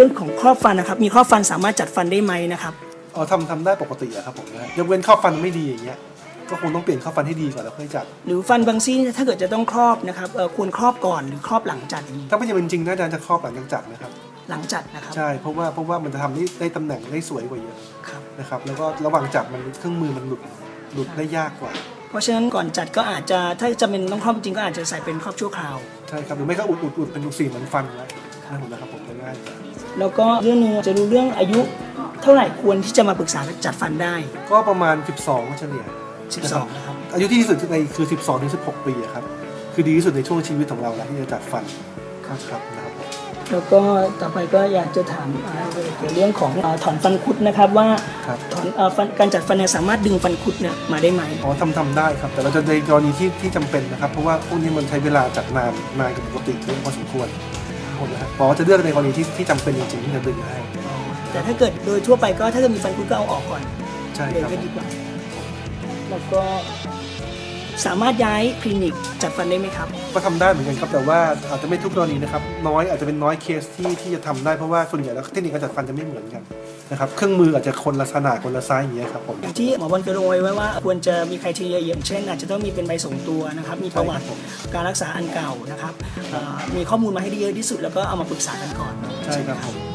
รื่องของครอบฟันนะครับ มีครอบฟันสามารถจัดฟันได้ไหมนะครับอ๋อทำทำได้ปกติอะครับผมนะยกเว้นข้อฟันไม่ดีอย่างเงี้ยก็คงต้องเปลี่ยนข้อฟันให้ดีก่อนแล้วค่อยจัด หรือฟันบางซี่เนี่ยถ้าเกิดจะต้องครอบนะครับเอ่อควรครอบก่อนหรือครอบหลังจัดดีถ้าไม่จำเป็นจริงน่าจะครอบหลังจากจัดนะครับหลังจัดนะครับใช่เพราะว่าเพราะว่ามันจะทำได้ได้ตำแหน่งได้สวยกว่าเยอะครับนะครับแล้วก็ระหว่างจัดมันเครื่องมือมันหลุดหลุดได้ยากกว่า เพราะฉะนั้นก่อนจัดก็อาจจะถ้าจำเป็นต้องครอบจริงก็อาจจะใส่เป็นครอบชั่วคราวใช่ครับหรือไม่ก็อุดอุดอุดเป็นลูกสีเหมือนฟันไว้นะครับผมนะครับผมจะง่ายกว่า แล้วก็เรื่องหนึงจะรู้เรื่องอายุเท่าไหร่ควรที่จะมาปรึกษาจัดฟันได้ ก็ประมาณ 12เฉลี่ย12นะครับอายุที่ดีที่สุดในคือ 12ถึง16 ปีอะครับคือดีที่สุดในช่วงชีวิตของเราแล้วที่จะจัดฟันครับครับนะครับผมแล้วก็ต่อไปก็อยากจะถามอ่าเกี่ยวกับเรื่องของอ่าถอนฟันคุดนะครับว่าครับถอนอ่าฟันการจัดฟันเนี่ยสามารถดึงฟันคุดเนี่ยมาได้ไหมอ๋อทำทำได้ครับ แต่เราจะในกรณีที่ที่จำเป็นนะครับ เพราะว่าพวกนี้มันใช้เวลาจัดนานนานกว่าปกติเยอะพอสมควร ครับนะครับหมอจะเลือกในกรณีที่ที่จำเป็นจริงๆที่จะดึงให้แต่ถ้าเกิดโดยทั่วไปก็ถ้าเกิดมีฟันคุดก็เอาออกก่อนใช่เลยครับ ก็ดีกว่า แล้วก็ สามารถย้ายคลินิกจัดฟันได้ไหมครับ ก็ทำได้เหมือนกันครับ แต่ว่าอาจจะไม่ทุกกรณีนะครับน้อยอาจจะเป็นน้อยเคสที่ที่จะทำได้เพราะว่าส่วนใหญ่แล้วเทคนิคการจัดฟันจะไม่เหมือนกันนะครับเครื่องมืออาจจะคนละขนาดคนละไซส์อย่างเงี้ยครับผมอย่างที่หมอบอลเคยลงไว้ว่าควรจะมีใครทีเรียอย่างเช่น อาจจะต้องมีเป็นใบส่งตัวนะครับ มีประวัติใช่ครับผมการรักษาอันเก่านะครับเอ่อมีข้อมูลมาให้ได้เยอะที่สุดแล้วก็เอามาปรึกษากันก่อน ใช่ครับผม